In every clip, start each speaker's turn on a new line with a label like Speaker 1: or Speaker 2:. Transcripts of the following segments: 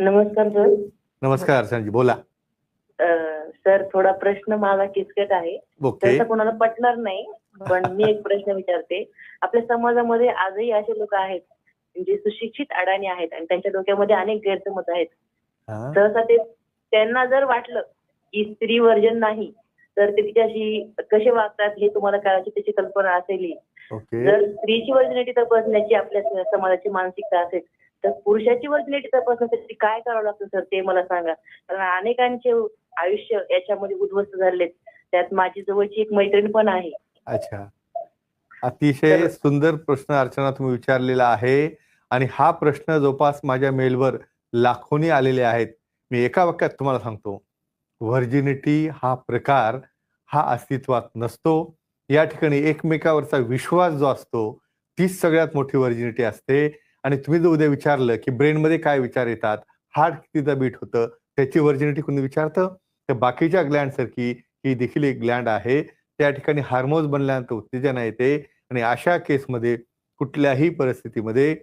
Speaker 1: नमस्कार सर.
Speaker 2: नमस्कार अर्चनाजी बोला.
Speaker 1: सर थोडा प्रश्न माझा किचकट आहे.
Speaker 2: ओके.
Speaker 1: त्याचा कोणाला पटणार नाही पण मी एक प्रश्न विचारते. आपल्या समाजामध्ये आजही असे लोक आहेत जे सुशिक्षित अडाणी आहेत आणि त्यांच्या डोक्यामध्ये अनेक गैरसमज आहेत.
Speaker 2: हा,
Speaker 1: सहसा ते त्यांना जर वाटलं की स्त्री वर्जन नाही तर ते तिच्याशी कसे वागतात हे तुम्हाला करायची त्याची कल्पना असेल
Speaker 2: ओके.
Speaker 1: जर स्त्रीची वर्जिनिटी तपासण्याची आपल्या स- समाजाची मानसिकता असेल तर पुरुषाची वर्जिनिटी तपासण्यासाठी काय करावं लागतं सर? ते मला सांगा. कारण अनेकांचे आयुष्य याच्यामध्ये उद्ध्वस्त झालेत. त्यात माझी जवळची एक मैत्रीण पण आहे.
Speaker 2: अच्छा. अतिशय सुंदर प्रश्न अर्चना तुम्ही विचारलेला आहे. आणि हा प्रश्न जवळपास माझ्या मेलवर लाखोनी आलेले आहेत. मी एका वाक्यात तुम्हाला सांगतो. व्हर्जिनिटी हा प्रकार हा अस्तित्वात नसतो. या ठिकाणी एकमेकावरचा विश्वास जो असतो तीच सगळ्यात मोठी व्हर्जिनिटी असते. आणि तुम्ही जर उद्या विचारलं की ब्रेनमध्ये काय विचार येतात हार्ट कितीचं बीट होतं त्याची व्हर्जिनिटी कोणी विचारतं? तर बाकीच्या ग्लँडसारखी ही देखील एक ग्लँड आहे. त्या ठिकाणी हार्मोन्स बनल्यानंतर उत्तेजना येते आणि अशा केसमध्ये कुठल्याही परिस्थितीमध्ये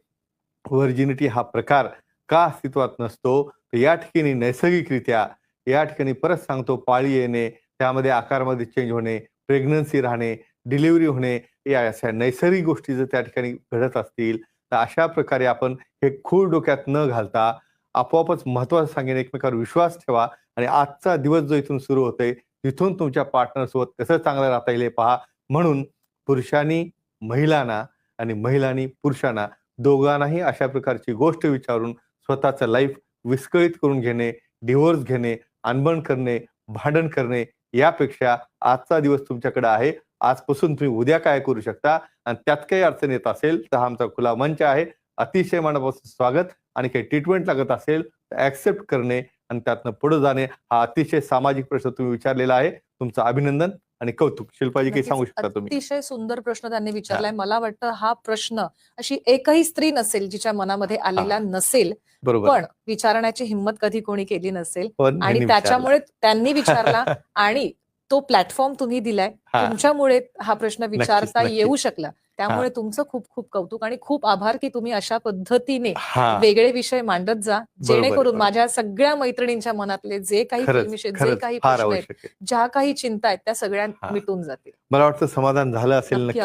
Speaker 2: व्हर्जिनिटी हा प्रकार का अस्तित्वात नसतो? तर या ठिकाणी नैसर्गिकरित्या या ठिकाणी परत सांगतो पाळी येणे त्यामध्ये आकारमध्ये चेंज होणे प्रेग्नन्सी राहणे डिलिव्हरी होणे या अशा नैसर्गिक गोष्टी जर त्या ठिकाणी घडत असतील तर अशा प्रकारे आपण हे खूळ डोक्यात न घालता आपोआपच महत्वाचं सांगेन एकमेकावर विश्वास ठेवा आणि आजचा दिवस जो इथून सुरू होतोय तिथून तुमच्या पार्टनरसोबत कसं चांगलं राहता येईल पहा. म्हणून पुरुषांनी महिलांना आणि महिलांनी पुरुषांना दोघांनाही अशा प्रकारची गोष्ट विचारून स्वतःचं लाईफ विस्कळीत करून घेणे डिव्होर्स घेणे अनबन करणे भांडण करणे यापेक्षा आजचा दिवस तुमच्याकडे आहे. आजपासून तुम्ही उद्या काय करू शकता? आणि त्यात काही अडचण येत असेल तर हा आमचा खुला मंच आहे. अतिशय मनापासून स्वागत. आणि काही ट्रीटमेंट लागत असेल तर ऍक्सेप्ट करणे आणि त्यातनं पुढे जाणे हा अतिशय सामाजिक प्रश्न तुम्ही विचारलेला आहे. तुमचं अभिनंदन आणि कौतुक. शिल्पाजी काही. सांगू शकता तुम्ही?
Speaker 3: अतिशय सुंदर प्रश्न त्यांनी विचारलाय. मला वाटतं हा प्रश्न अशी एकही स्त्री नसेल जिच्या मनामध्ये आलेला नसेल
Speaker 2: बरोबर.
Speaker 3: पण विचारण्याची हिंमत कधी कोणी केली नसेल आणि त्याच्यामुळे त्यांनी.
Speaker 2: विचारला
Speaker 3: आणि तो प्लॅटफॉर्म तुम्ही दिलाय. तुमच्यामुळे हा प्रश्न विचारता. येऊ शकला त्यामुळे तुमचं खूप खूप कौतुक आणि खूप आभार की तुम्ही अशा पद्धतीने वेगळे विषय मांडत जा जेणेकरून. माझ्या सगळ्या मैत्रिणींच्या मनातले जे काही जे काही प्रश्न आहेत ज्या काही चिंता आहेत त्या सगळ्या. मिटून जातील
Speaker 2: मला वाटतं समाधान झालं असेल नक्की